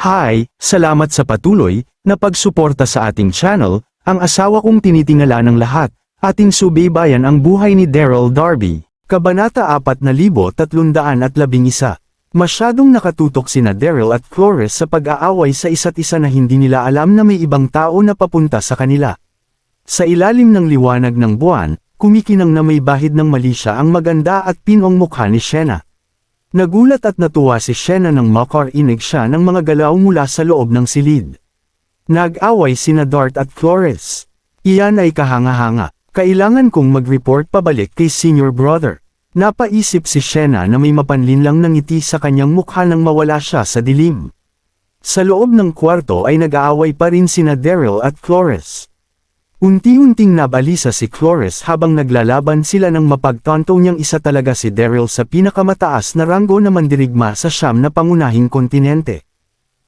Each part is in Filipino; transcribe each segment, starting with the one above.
Hi, salamat sa patuloy na pagsuporta sa ating channel, ang asawa kong tinitingala ng lahat, ating subaybayan ang buhay ni Daryl Darby. Kabanata 4311 Masyadong nakatutok sina Daryl at Flores sa pag-aaway sa isa't isa na hindi nila alam na may ibang tao na papunta sa kanila. Sa ilalim ng liwanag ng buwan, kumikinang na may bahid ng mali ang maganda at pinong mukha ni Shena. Nagulat at natuwa si Shena nang makarinig siya ng mga galaw mula sa loob ng silid. Nag-away sina Dart at Flores. Iyan ay kahanga-hanga. Kailangan kong mag-report pabalik kay senior brother. Napaisip si Shena na may mapanlin lang ng ngiti sa kanyang mukha nang mawala siya sa dilim. Sa loob ng kwarto ay nag-aaway pa rin sina Daryl at Flores. Unti-unting nabalisa si Flores habang naglalaban sila ng mapagtanto niyang isa talaga si Daryl sa pinakamataas na ranggo na mandirigma sa siyam na pangunahing kontinente.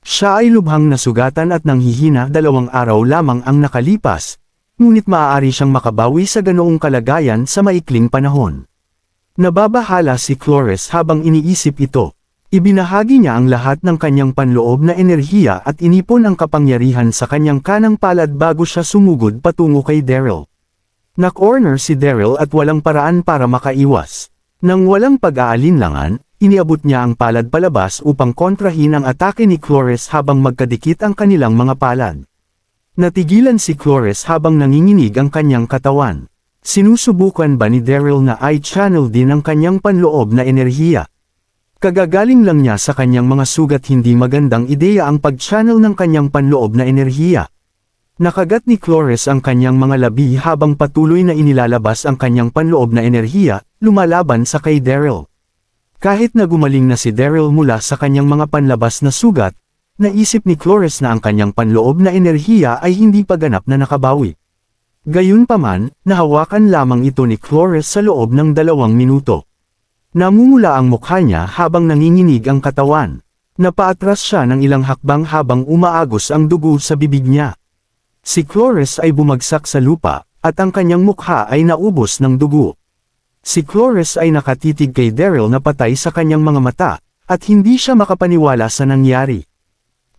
Siya ay lubhang nasugatan at nanghihina dalawang araw lamang ang nakalipas, ngunit maaari siyang makabawi sa ganoong kalagayan sa maikling panahon. Nababahala si Flores habang iniisip ito. Ibinahagi niya ang lahat ng kanyang panloob na enerhiya at inipon ang kapangyarihan sa kanyang kanang palad bago siya sumugod patungo kay Daryl. Nakorner si Daryl at walang paraan para makaiwas. Nang walang pag-aalinlangan, iniabot niya ang palad palabas upang kontrahin ang atake ni Flores habang magkadikit ang kanilang mga palad. Natigilan si Flores habang nanginginig ang kanyang katawan. Sinusubukan ba ni Daryl na i-channel din ang kanyang panloob na enerhiya? Kagagaling lang niya sa kanyang mga sugat hindi magandang ideya ang pag-channel ng kanyang panloob na enerhiya. Nakagat ni Flores ang kanyang mga labi habang patuloy na inilalabas ang kanyang panloob na enerhiya, lumalaban sa kay Daryl. Kahit na gumaling na si Daryl mula sa kanyang mga panlabas na sugat, naisip ni Flores na ang kanyang panloob na enerhiya ay hindi pa ganap na nakabawi. Gayunpaman, nahawakan lamang ito ni Flores sa loob ng dalawang minuto. Namumula ang mukha niya habang nanginginig ang katawan. Napaatras siya ng ilang hakbang habang umaagos ang dugo sa bibig niya. Si Flores ay bumagsak sa lupa, at ang kanyang mukha ay naubos ng dugo. Si Flores ay nakatitig kay Daryl na patay sa kanyang mga mata, at hindi siya makapaniwala sa nangyari.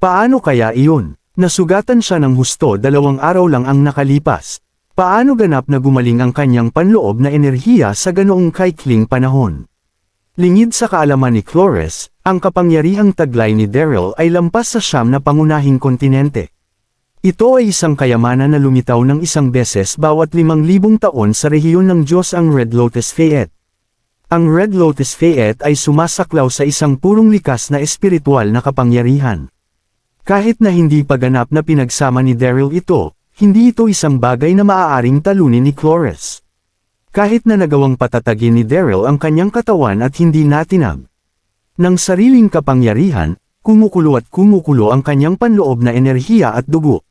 Paano kaya iyon? Nasugatan siya ng husto dalawang araw lang ang nakalipas. Paano ganap na gumaling ang kanyang panloob na enerhiya sa ganoong kaikling panahon? Lingid sa kaalaman ni Flores, ang kapangyarihang taglay ni Daryl ay lampas sa siyam na pangunahing kontinente. Ito ay isang kayamanan na lumitaw ng isang beses bawat limang libong taon sa rehiyon ng Diyos ang Red Lotus Fayette. Ang Red Lotus Fayette ay sumasaklaw sa isang purong likas na espiritual na kapangyarihan. Kahit na hindi pa ganap na pinagsama ni Daryl ito, hindi ito isang bagay na maaaring talunin ni Flores. Kahit na nagawang patatagin ni Daryl ang kanyang katawan at hindi natinag. Nang sariling kapangyarihan, kumukulo at kumukulo ang kanyang panloob na enerhiya at dugo.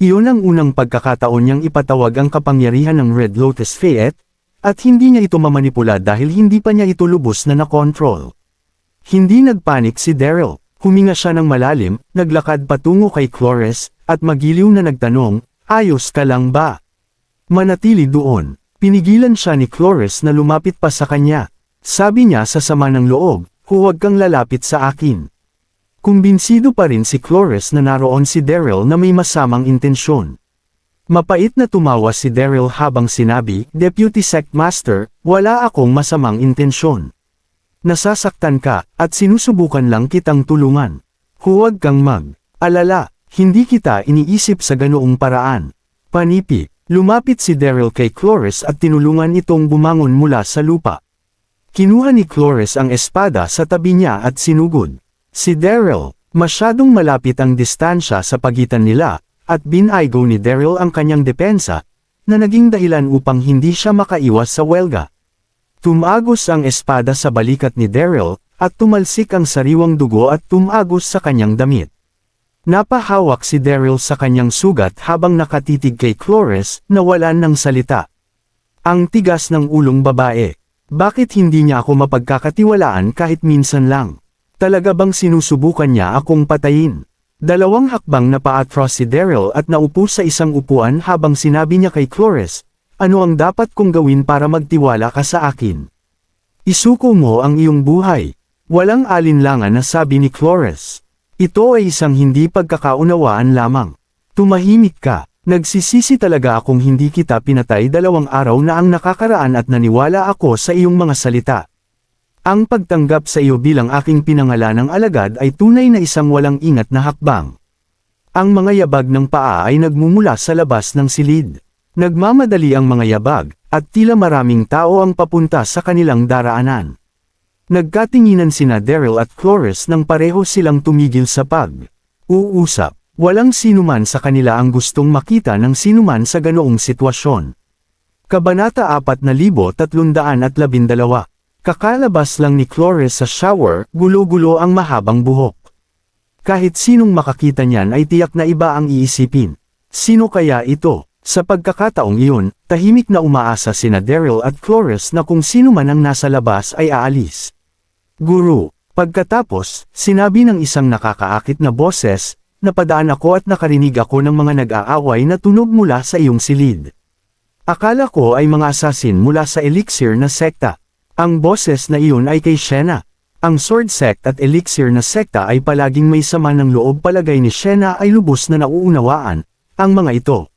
Iyon ang unang pagkakataon niyang ipatawag ang kapangyarihan ng Red Lotus Fayette, at hindi niya ito mamanipula dahil hindi pa niya ito lubos na nakontrol. Hindi nagpanik si Daryl, huminga siya ng malalim, naglakad patungo kay Flores, at magiliw na nagtanong, ayos ka lang ba? Manatili doon. Pinigilan siya ni Flores na lumapit pa sa kanya. Sabi niya sa sama ng loob, huwag kang lalapit sa akin. Kumbinsido pa rin si Flores na naroon si Daryl na may masamang intensyon. Mapait na tumawa si Daryl habang sinabi, Deputy Sect Master, wala akong masamang intensyon. Nasasaktan ka, at sinusubukan lang kitang tulungan. Huwag kang mag-alala. Hindi kita iniisip sa ganoong paraan. Panipi, lumapit si Daryl kay Flores at tinulungan itong bumangon mula sa lupa. Kinuha ni Flores ang espada sa tabi niya at sinugod. Si Daryl, masyadong malapit ang distansya sa pagitan nila, at binaygo ni Daryl ang kanyang depensa, na naging dahilan upang hindi siya makaiwas sa welga. Tumagos ang espada sa balikat ni Daryl, at tumalsik ang sariwang dugo at tumagos sa kanyang damit. Napahawak si Daryl sa kanyang sugat habang nakatitig kay Flores na walan ng salita. Ang tigas ng ulong babae. Bakit hindi niya ako mapagkakatiwalaan kahit minsan lang? Talaga bang sinusubukan niya akong patayin? Dalawang hakbang na paatros si Daryl at naupo sa isang upuan habang sinabi niya kay Flores, ano ang dapat kong gawin para magtiwala ka sa akin? Isuko mo ang iyong buhay. Walang alinlangan na sabi ni Flores. Ito ay isang hindi pagkakaunawaan lamang. Tumahimik ka. Nagsisisi talaga akong hindi kita pinatay dalawang araw na ang nakakaraan at naniwala ako sa iyong mga salita. Ang pagtanggap sa iyo bilang aking pinangalanang alagad ay tunay na isang walang ingat na hakbang. Ang mga yabag ng paa ay nagmumula sa labas ng silid. Nagmamadali ang mga yabag, at tila maraming tao ang papunta sa kanilang daraanan. Nagkatinginan sina Daryl at Cloris nang pareho silang tumigil sa pag-uusap. Walang sinuman sa kanila ang gustong makita ng sinuman sa ganoong sitwasyon. Kabanata 4312 Kakalabas lang ni Cloris sa shower, gulo-gulo ang mahabang buhok. Kahit sinong makakita niyan ay tiyak na iba ang iisipin. Sino kaya ito? Sa pagkakataong iyon, tahimik na umaasa sina Daryl at Cloris na kung sino man ang nasa labas ay aalis. Guru, pagkatapos, sinabi ng isang nakakaakit na boses, napadaan ako at nakarinig ako ng mga nag-aaway na tunog mula sa iyong silid. Akala ko ay mga asasin mula sa elixir na sekta. Ang boses na iyon ay kay Shena. Ang sword sect at elixir na sekta ay palaging may sama ng loob palagay ni Shena ay lubos na nauunawaan, ang mga ito.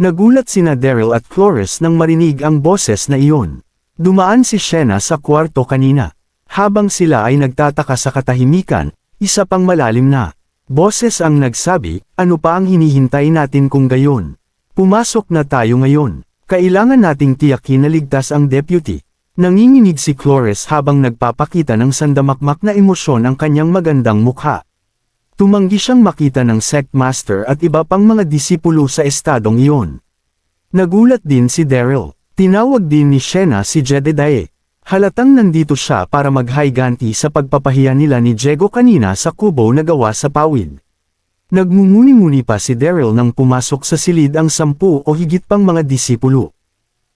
Nagulat sina Daryl at Cloris nang marinig ang boses na iyon. Dumaan si Shena sa kwarto kanina. Habang sila ay nagtataka sa katahimikan, isa pang malalim na. Boses ang nagsabi, ano pa ang hinihintay natin kung gayon? Pumasok na tayo ngayon. Kailangan nating tiyakin na ligtas ang deputy. Nanginginig si Cloris habang nagpapakita ng sandamakmak na emosyon ang kanyang magandang mukha. Tumanggi siyang makita ng sect master at iba pang mga disipulo sa estadong iyon. Nagulat din si Daryl. Tinawag din ni Shena si Jedediah. Halatang nandito siya para maghayganti sa pagpapahiya nila ni Jego kanina sa kubo na gawa sa pawid. Nagmumuni-muni pa si Daryl nang pumasok sa silid ang sampu o higit pang mga disipulo.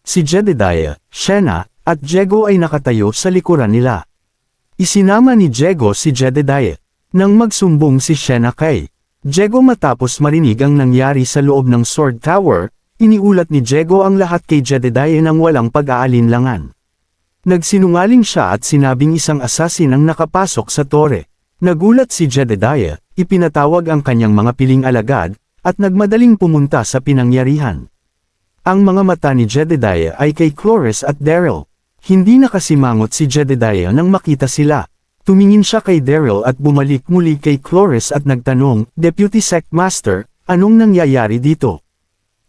Si Jedediah, Shena, at Jego ay nakatayo sa likuran nila. Isinama ni Jego si Jedediah. Nang magsumbong si Shena kay Jego matapos marinig ang nangyari sa loob ng Sword Tower, iniulat ni Jego ang lahat kay Jedediah nang walang pag-aalinlangan. Nagsinungaling siya at sinabing isang asasin ang nakapasok sa tore. Nagulat si Jedediah, ipinatawag ang kanyang mga piling alagad, at nagmadaling pumunta sa pinangyarihan. Ang mga mata ni Jedediah ay kay Cloris at Daryl. Hindi nakasimangot si Jedediah nang makita sila. Tumingin siya kay Daryl at bumalik muli kay Cloris at nagtanong, Deputy Sect Master, anong nangyayari dito?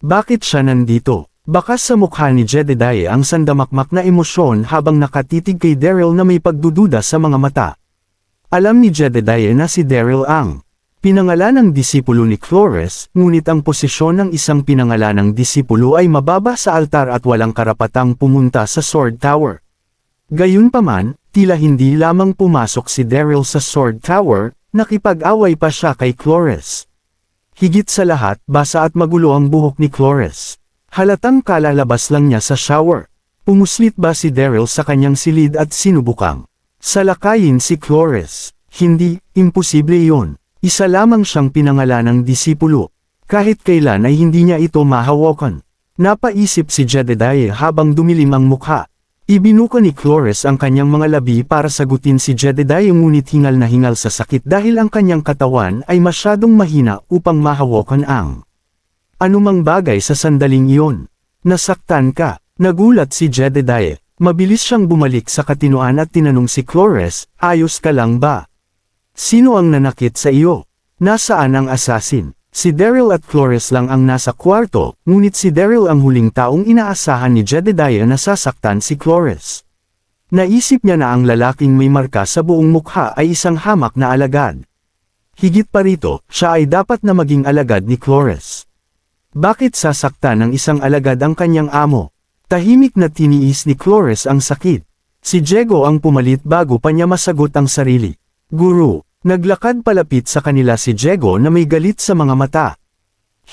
Bakit siya nandito? Bakas sa mukha ni Jedediah ang sandamakmak na emosyon habang nakatitig kay Daryl na may pagdududa sa mga mata. Alam ni Jedediah na si Daryl ang pinangalan ng disipulo ni Cloris, ngunit ang posisyon ng isang pinangalan ng disipulo ay mababa sa altar at walang karapatang pumunta sa Sword Tower. Gayunpaman, tila hindi lamang pumasok si Daryl sa Sword Tower, nakipag-away pa siya kay Cloris. Higit sa lahat, basa at magulo ang buhok ni Cloris. Halatang kalalabas lang niya sa shower. Pumuslit ba si Daryl sa kanyang silid at sinubukang salakayin si Cloris? Hindi, imposible iyon. Isa lamang siyang pinangalan ng disipulo. Kahit kailan ay hindi niya ito mahawakan. Napaisip si Jedediah habang dumilim ang mukha. Ibinuka ni Cloris ang kanyang mga labi para sagutin si Jedediah ngunit hingal na hingal sa sakit dahil ang kanyang katawan ay masyadong mahina upang mahawakan ang anumang bagay sa sandaling iyon. Nasaktan ka, nagulat si Jedediah. Mabilis siyang bumalik sa katinoan at tinanong si Cloris, ayos ka lang ba? Sino ang nanakit sa iyo? Nasaan ang assassin? Si Daryl at Cloris lang ang nasa kwarto, ngunit si Daryl ang huling taong inaasahan ni Jedediah na sasaktan si Cloris. Naisip niya na ang lalaking may marka sa buong mukha ay isang hamak na alagad. Higit pa rito, siya ay dapat na maging alagad ni Cloris. Bakit sasaktan ng isang alagad ang kanyang amo? Tahimik na tiniis ni Cloris ang sakit. Si Jego ang pumalit bago pa niya masagot ang sarili. Guru, Naglakad palapit sa kanila si Jego na may galit sa mga mata.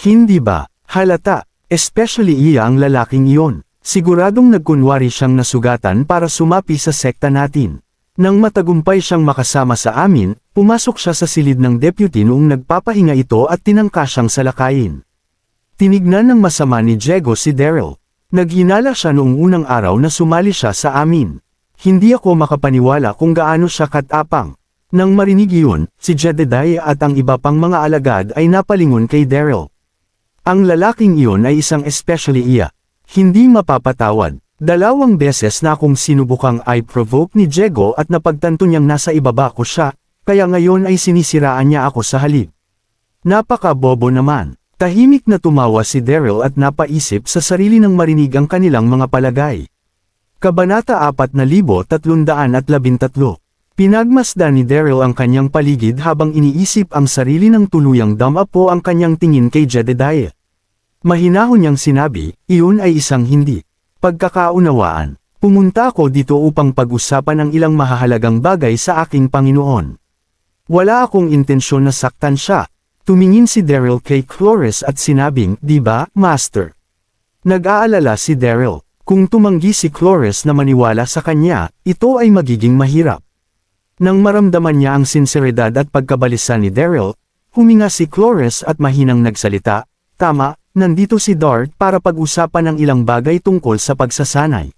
Hindi ba, halata, especially iya ang lalaking iyon. Siguradong nagkunwari siyang nasugatan para sumapi sa sekta natin. Nang matagumpay siyang makasama sa amin, pumasok siya sa silid ng deputy noong nagpapahinga ito at tinangka siyang salakayin. Tinignan ng masama ni Jego si Daryl. Naghinala siya noong unang araw na sumali siya sa amin. Hindi ako makapaniwala kung gaano siya katapang. Nang marinig iyon, si Jedediah at ang iba pang mga alagad ay napalingon kay Daryl. Ang lalaking iyon ay isang especially iya. Hindi mapapatawad. Dalawang beses na akong sinubukang i-provoke ni Jego at napagtanto niyang nasa ibaba ko siya, kaya ngayon ay sinisiraan niya ako sa halip. Napaka-bobo naman. Tahimik na tumawa si Daryl at napaisip sa sarili ng marinig ang kanilang mga palagay. Kabanata 4313 Pinagmasdan ni Daryl ang kanyang paligid habang iniisip ang sarili ng tuluyang damapo ang kanyang tingin kay Jedediah. Mahinahon niyang sinabi, iyon ay isang hindi. Pagkakaunawaan, pumunta ako dito upang pag-usapan ang ilang mahahalagang bagay sa aking Panginoon. Wala akong intensyon na saktan siya, Tumingin si Daryl kay Cloris at sinabing, di ba, Master? Nag-aalala si Daryl. Kung tumanggi si Cloris na maniwala sa kanya, ito ay magiging mahirap. Nang maramdaman niya ang sinseridad at pagkabalisa ni Daryl, huminga si Cloris at mahinang nagsalita, Tama, nandito si Dart para pag-usapan ang ilang bagay tungkol sa pagsasanay.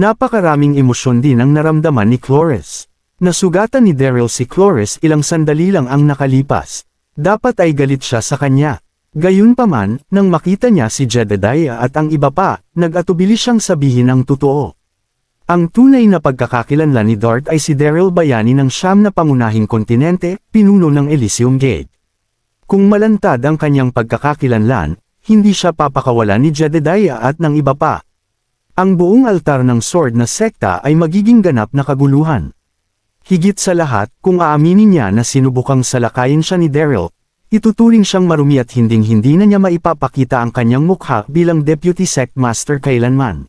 Napakaraming emosyon din ang naramdaman ni Cloris. Nasugatan ni Daryl si Cloris ilang sandali lang ang nakalipas. Dapat ay galit siya sa kanya. Gayunpaman, nang makita niya si Jedediah at ang iba pa, nag-atubili siyang sabihin ang totoo. Ang tunay na pagkakakilanlan ni Dart ay si Daryl Bayani ng siyam na pangunahing kontinente, pinuno ng Elysium Gate. Kung malantad ang kanyang pagkakakilanlan, hindi siya papakawalan ni Jedediah at ng iba pa. Ang buong altar ng sword na sekta ay magiging ganap na kaguluhan. Higit sa lahat, kung aaminin niya na sinubukang salakayin siya ni Daryl, ituturing siyang marumi at hinding-hindi na niya maipapakita ang kanyang mukha bilang Deputy Sect Master kailanman.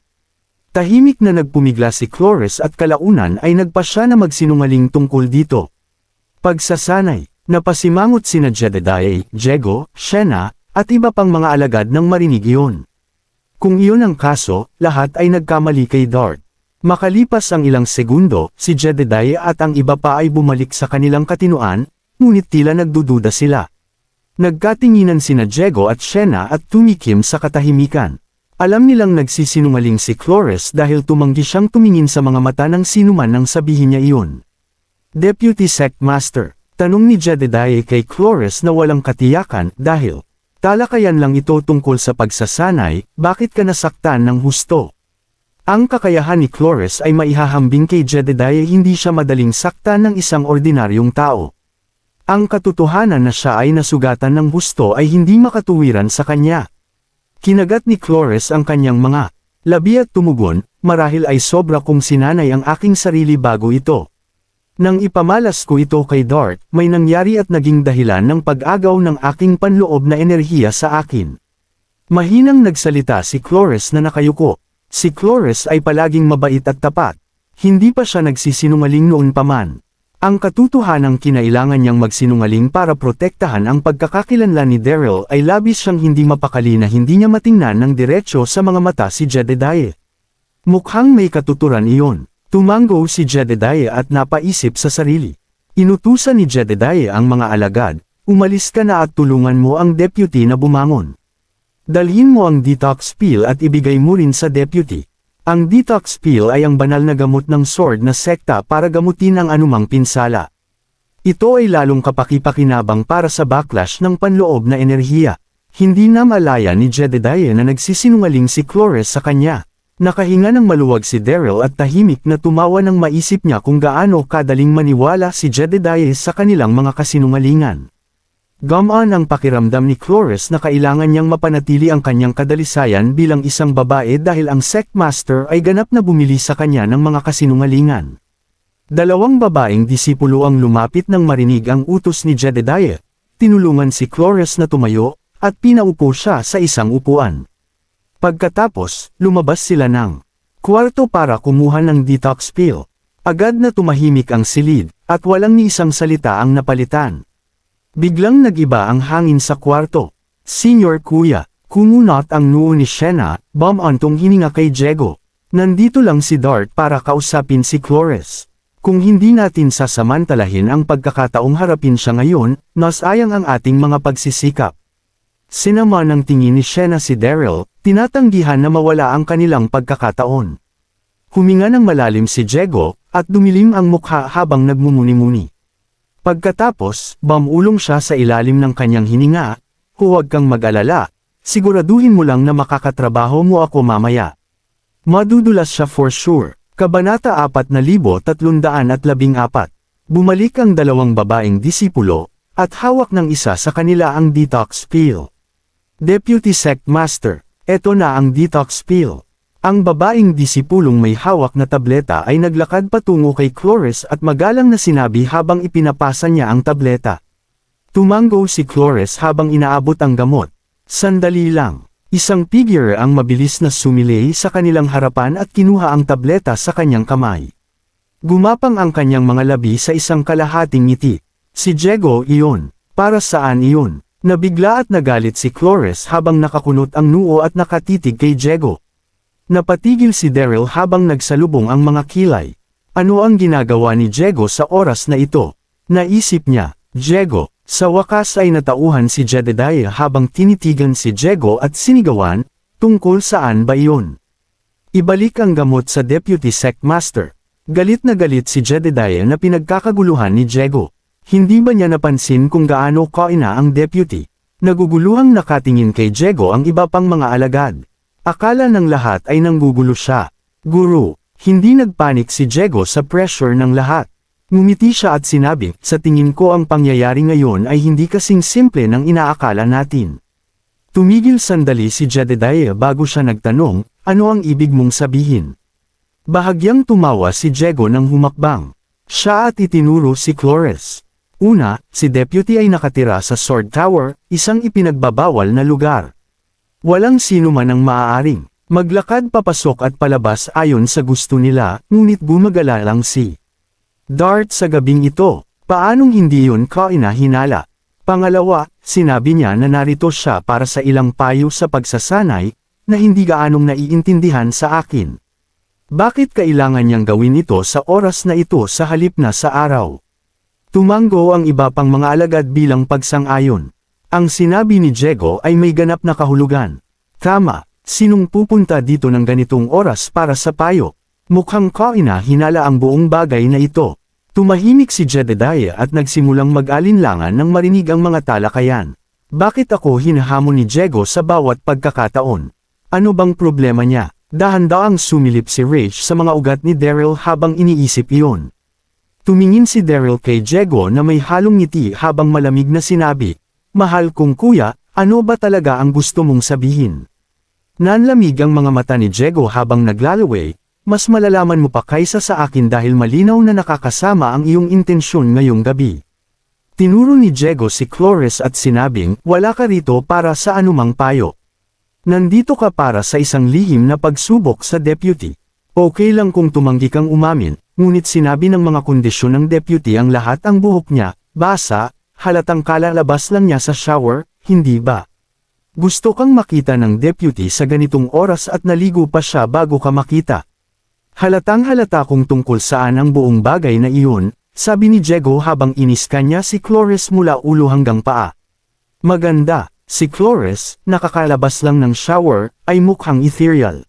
Tahimik na nagpumigla si Cloris at kalaunan ay nagpa siya na magsinungaling tungkol dito. Pagsasanay, napasimangot sina Jedediah, Jego, Shena, at iba pang mga alagad ng marinig iyon. Kung iyon ang kaso, lahat ay nagkamali kay Dart. Makalipas ang ilang segundo, si Jedediah at ang iba pa ay bumalik sa kanilang katinuan, ngunit tila nagdududa sila. Nagkatinginan sina Jego at Shena at tumikim sa katahimikan. Alam nilang nagsisinungaling si Cloris dahil tumanggi siyang tumingin sa mga mata ng sinuman nang sabihin niya iyon. Deputy Sect Master, tanong ni Jedediah kay Cloris na walang katiyakan dahil, talakayan lang ito tungkol sa pagsasanay, bakit ka nasaktan ng husto? Ang kakayahan ni Cloris ay maihahambing kay Jedediah hindi siya madaling saktan ng isang ordinaryong tao. Ang katotohanan na siya ay nasugatan ng gusto ay hindi makatuwiran sa kanya. Kinagat ni Cloris ang kanyang mga labi at tumugon, marahil ay sobra kong sinanay ang aking sarili bago ito. Nang ipamalas ko ito kay Dart, may nangyari at naging dahilan ng pag-agaw ng aking panloob na enerhiya sa akin. Mahinang nagsalita si Cloris na nakayuko. Si Cloris ay palaging mabait at tapat. Hindi pa siya nagsisinungaling noon pa man. Ang katotohanang kinailangan niyang magsinungaling para protektahan ang pagkakakilanlan ni Daryl ay labis siyang hindi mapakali na hindi niya matingnan ng diretsyo sa mga mata si Jedediah. Mukhang may katuturan iyon. Tumango si Jedediah at napaisip sa sarili. Inutusan ni Jedediah ang mga alagad, umalis ka na at tulungan mo ang deputy na bumangon. Dalhin mo ang detox pill at ibigay mo rin sa deputy. Ang detox pill ay ang banal na gamot ng sword na sekta para gamutin ang anumang pinsala. Ito ay lalong kapakipakinabang para sa backlash ng panloob na enerhiya. Hindi na malaya ni Jedediah na nagsisinungaling si Cloris sa kanya. Nakahinga ng maluwag si Daryl at tahimik na tumawa nang maisip niya kung gaano kadaling maniwala si Jedediah sa kanilang mga kasinungalingan. Gamaan ang pakiramdam ni Cloris na kailangan niyang mapanatili ang kanyang kadalisayan bilang isang babae dahil ang sect master ay ganap na bumili sa kanya ng mga kasinungalingan. Dalawang babaeng disipulo ang lumapit nang marinig ang utos ni Jedediah, tinulungan si Cloris na tumayo, at pinaupo siya sa isang upuan. Pagkatapos, lumabas sila ng kwarto para kumuha ng detox pill. Agad na tumahimik ang silid, at walang ni isang salita ang napalitan. Biglang nagiba ang hangin sa kwarto. Senior Kuya, kumunot ang noo ni Shena, bumantong hininga kay Jego. Nandito lang si Dart para kausapin si Cloris. Kung hindi natin sasamantalahin ang pagkakataong harapin siya ngayon, nasayang ang ating mga pagsisikap. Sinama ng tingin ni Shena si Daryl, tinatanggihan na mawala ang kanilang pagkakataon. Huminga ng malalim si Jego, at dumilim ang mukha habang nagmumuni-muni. Pagkatapos, bamulong siya sa ilalim ng kanyang hininga, huwag kang mag-alala, siguraduhin mo lang na makakatrabaho mo ako mamaya. Madudulas siya for sure. Kabanata 4,314 Bumalik ang dalawang babaeng disipulo, at hawak ng isa sa kanila ang detox pill. Deputy Sect Master, eto na ang detox pill. Ang babaeng disipulong may hawak na tableta ay naglakad patungo kay Cloris at magalang na sinabi habang ipinapasa niya ang tableta. Tumango si Cloris habang inaabot ang gamot. Sandali lang. Isang figure ang mabilis na sumilay sa kanilang harapan at kinuha ang tableta sa kanyang kamay. Gumapang ang kanyang mga labi sa isang kalahating ngiti. Si Diego iyon. Para saan iyon? Nabigla at nagalit si Cloris habang nakakunot ang noo at nakatitig kay Diego. Napatigil si Daryl habang nagsalubong ang mga kilay. Ano ang ginagawa ni Diego sa oras na ito? Naisip niya, Diego, sa wakas ay natauhan si Jedediah habang tinitigan si Diego at sinigawan, tungkol saan ba iyon? Ibalik ang gamot sa Deputy Sect Master. Galit na galit si Jedediah na pinagkakaguluhan ni Diego. Hindi ba niya napansin kung gaano kaina ang deputy? Naguguluhang nakatingin kay Diego ang iba pang mga alagad. Akala ng lahat ay nanggugulo siya. Guru, hindi nagpanik si Diego sa pressure ng lahat. Ngumiti siya at sinabi, sa tingin ko ang pangyayari ngayon ay hindi kasing simple ng inaakala natin. Tumigil sandali si Jedediah bago siya nagtanong, ano ang ibig mong sabihin? Bahagyang tumawa si Diego ng humakbang. Siya at itinuro si Cloris. Una, si Deputy ay nakatira sa Sword Tower, isang ipinagbabawal na lugar. Walang sino man ang maaaring maglakad papasok at palabas ayon sa gusto nila, ngunit gumagala lang si Dart sa gabing ito. Paanong hindi yun kainahinala? Pangalawa, sinabi niya na narito siya para sa ilang payo sa pagsasanay, na hindi gaanong naiintindihan sa akin. Bakit kailangan niyang gawin ito sa oras na ito sa halip na sa araw? Tumango ang iba pang mga alagad bilang pagsang-ayon. Ang sinabi ni Diego ay may ganap na kahulugan. Tama, sinong pupunta dito ng ganitong oras para sa payo? Mukhang kaina hinala ang buong bagay na ito. Tumahimik si Jedediah at nagsimulang mag-alinlangan nang marinig ang mga talakayan. Bakit ako hinahamon ni Diego sa bawat pagkakataon? Ano bang problema niya? Dahan-daang sumilip si Rach sa mga ugat ni Daryl habang iniisip iyon. Tumingin si Daryl kay Diego na may halong ngiti habang malamig na sinabi, Mahal kong kuya, ano ba talaga ang gusto mong sabihin? Nanlamig ang mga mata ni Diego habang naglalaway, mas malalaman mo pa kaysa sa akin dahil malinaw na nakakasama ang iyong intensyon ngayong gabi. Tinuro ni Diego si Cloris at sinabing, wala ka rito para sa anumang payo. Nandito ka para sa isang lihim na pagsubok sa deputy. Okay lang kung tumanggi kang umamin, ngunit sinabi ng mga kondisyon ng deputy ang lahat ang buhok niya, basa, halatang kalalabas lang niya sa shower, hindi ba? Gusto kang makita ng deputy sa ganitong oras at naligo pa siya bago ka makita. Halatang halata kung tungkol saan ang buong bagay na iyon, sabi ni Diego habang inis kanya si Cloris mula ulo hanggang paa. Maganda, si Cloris, nakakalabas lang ng shower, ay mukhang ethereal.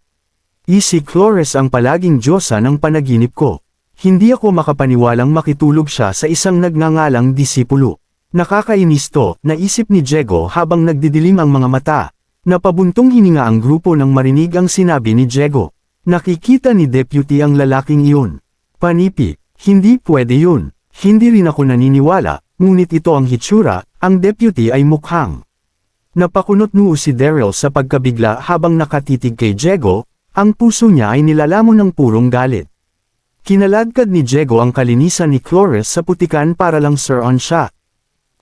Isi Cloris ang palaging diyosa ng panaginip ko. Hindi ako makapaniwalang makitulog siya sa isang nagngangalang disipulo. Nakakainis to, naisip ni Diego habang nagdidilim ang mga mata. Napabuntong hininga ang grupo nang marinig ang sinabi ni Diego. Nakikita ni Deputy ang lalaking iyon. Panipi, hindi pwede yun. Hindi rin ako naniniwala, ngunit ito ang hitsura, ang deputy ay mukhang. Napakunot noo si Daryl sa pagkabigla habang nakatitig kay Diego, ang puso niya ay nilalamon ng purong galit. Kinaladkad ni Diego ang kalinisan ni Cloris sa putikan para lang sir on siya.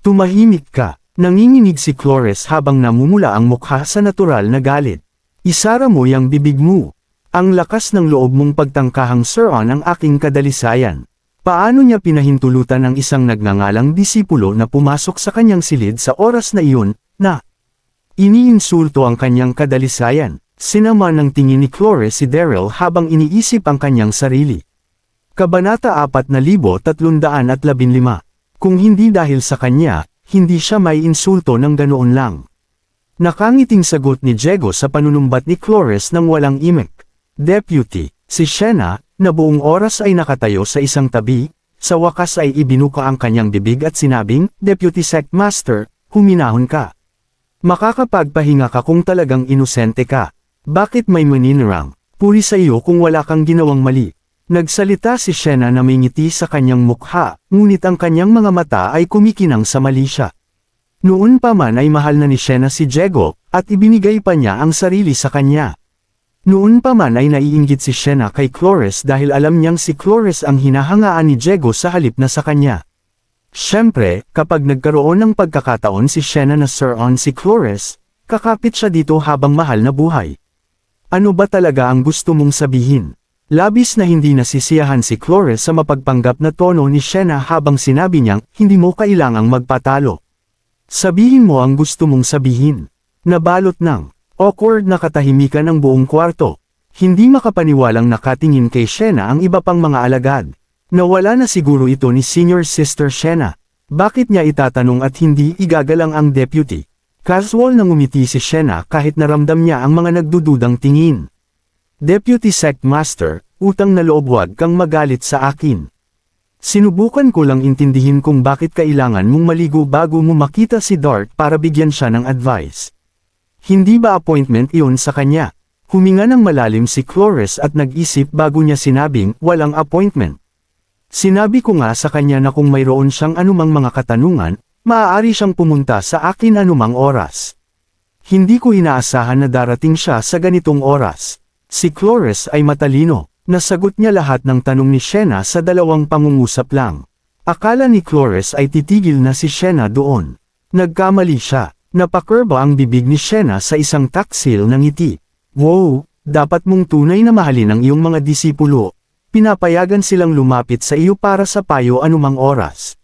Tumahimik ka, nanginginig si Cloris habang namumula ang mukha sa natural na galit. Isara mo yung bibig mo. Ang lakas ng loob mong pagtangkahang sir on ang aking kadalisayan. Paano niya pinahintulutan ang isang nagngangalang disipulo na pumasok sa kanyang silid sa oras na iyon, na iniinsulto ang kanyang kadalisayan. Sinama ng tingin ni Cloris si Daryl habang iniisip ang kanyang sarili. Kabanata 4315 Kung hindi dahil sa kanya, hindi siya may insulto ng ganoon lang. Nakangiting sagot ni Diego sa panunumbat ni Cloris ng walang imek. Deputy, si Shena, na buong oras ay nakatayo sa isang tabi, sa wakas ay ibinuka ang kanyang bibig at sinabing, Deputy Sect Master, huminahon ka. Makakapagpahinga ka kung talagang inosente ka. Bakit may maninirang? Puri sa iyo kung wala kang ginawang mali. Nagsalita si Shena na may ngiti sa kanyang mukha, ngunit ang kanyang mga mata ay kumikinang sa mali siya. Noon pa man ay mahal na ni Shena si Diego, at ibinigay pa niya ang sarili sa kanya. Noon pa man ay naiinggit si Shena kay Cloris dahil alam niyang si Cloris ang hinahangaan ni Diego sa halip na sa kanya. Siyempre, kapag nagkaroon ng pagkakataon si Shena na Sir on si Cloris, kakapit siya dito habang mahal na buhay. Ano ba talaga ang gusto mong sabihin? Labis na hindi nasisiyahan si Cloris sa mapagpanggap na tono ni Shena habang sinabi niyang, hindi mo kailangang magpatalo. Sabihin mo ang gusto mong sabihin. Nabalot ng awkward na katahimikan ng buong kwarto. Hindi makapaniwalang nakatingin kay Shena ang iba pang mga alagad. Nawala na siguro ito ni Senior Sister Shena. Bakit niya itatanong at hindi igagalang ang deputy? Casual na ngumiti si Shena kahit naramdam niya ang mga nagdududang tingin. Deputy Sect Master, utang na loob wag kang magalit sa akin. Sinubukan ko lang intindihin kung bakit kailangan mong maligo bago mo makita si Dart para bigyan siya ng advice. Hindi ba appointment iyon sa kanya? Huminga ng malalim si Cloris at nag-isip bago niya sinabing, walang appointment. Sinabi ko nga sa kanya na kung mayroon siyang anumang mga katanungan, maaari siyang pumunta sa akin anumang oras. Hindi ko inaasahan na darating siya sa ganitong oras. Si Cloris ay matalino, nasagot niya lahat ng tanong ni Shena sa dalawang pangungusap lang. Akala ni Cloris ay titigil na si Shena doon. Nagkamali siya, napakurba ang bibig ni Shena sa isang taksil ng ngiti. Wow, dapat mong tunay na mahalin ang iyong mga disipulo. Pinapayagan silang lumapit sa iyo para sa payo anumang oras.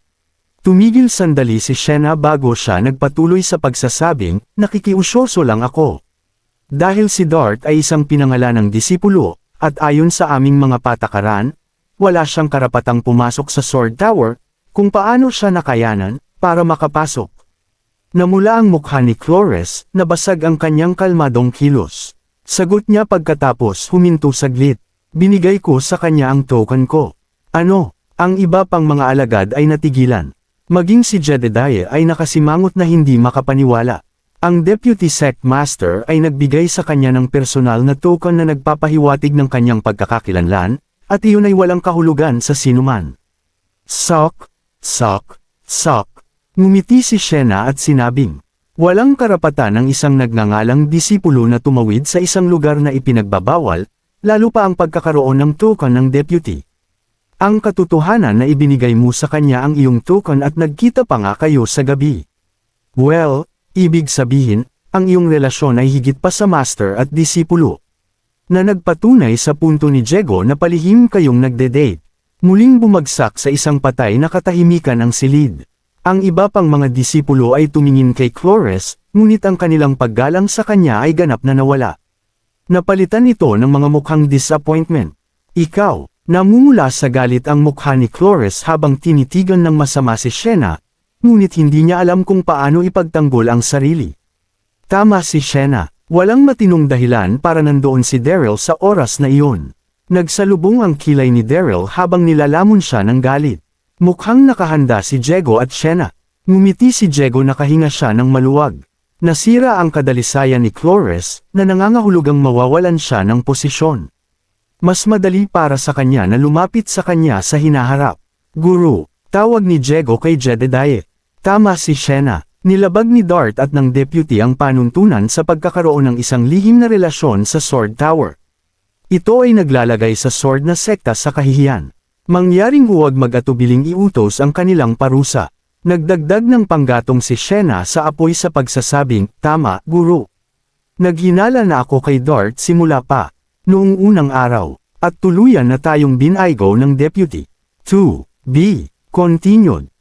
Tumigil sandali si Shena bago siya nagpatuloy sa pagsasabing, nakikiusyoso lang ako. Dahil si Dart ay isang pinangalanang disipulo, at ayon sa aming mga patakaran, wala siyang karapatang pumasok sa Sword Tower, kung paano siya nakayanan, para makapasok. Namula ang mukha ni Cloris, nabasag ang kanyang kalmadong kilos. Sagot niya pagkatapos huminto saglit. Binigay ko sa kanya ang token ko. Ano, ang iba pang mga alagad ay natigilan. Maging si Jedediah ay nakasimangot na hindi makapaniwala. Ang Deputy Sect Master ay nagbigay sa kanya ng personal na token na nagpapahiwatig ng kanyang pagkakakilanlan, at iyon ay walang kahulugan sa sinuman. Sok, sok, sok. Ngumiti si Shena at sinabing, walang karapatan ng isang nagngangalang disipulo na tumawid sa isang lugar na ipinagbabawal, lalo pa ang pagkakaroon ng token ng deputy. Ang katotohanan na ibinigay mo sa kanya ang iyong token at nagkita pa nga kayo sa gabi. Well, Ibig sabihin, ang iyong relasyon ay higit pa sa master at disipulo. Na nagpatunay sa punto ni Diego na palihim kayong nagde-date. Muling bumagsak sa isang patay na katahimikan ang silid. Ang iba pang mga disipulo ay tumingin kay Cloris, ngunit ang kanilang paggalang sa kanya ay ganap na nawala. Napalitan ito ng mga mukhang disappointment. Ikaw, namumula sa galit ang mukha ni Cloris habang tinitigan ng masama si Shena, ngunit hindi niya alam kung paano ipagtanggol ang sarili. Tama si Shena, walang matinong dahilan para nandoon si Daryl sa oras na iyon. Nagsalubong ang kilay ni Daryl habang nilalamon siya ng galit. Mukhang nakahanda si Diego at Shena. Ngumiti si Diego nakahinga siya ng maluwag. Nasira ang kadalisayan ni Cloris, na nangangahulugang mawawalan siya ng posisyon. Mas madali para sa kanya na lumapit sa kanya sa hinaharap. Guru, tawag ni Diego kay Jedediah. Tama si Shena. Nilabag ni Dart at ng deputy ang panuntunan sa pagkakaroon ng isang lihim na relasyon sa Sword Tower. Ito ay naglalagay sa Sword na sekta sa kahihiyan. Mangyaring huwag mag-atubiling iutos ang kanilang parusa. Nagdagdag ng panggatong si Shena sa apoy sa pagsasabing, Tama, Guru. Naghinala na ako kay Dart simula pa, noong unang araw, at tuluyan na tayong binaygo ng deputy. 2. B. Continued.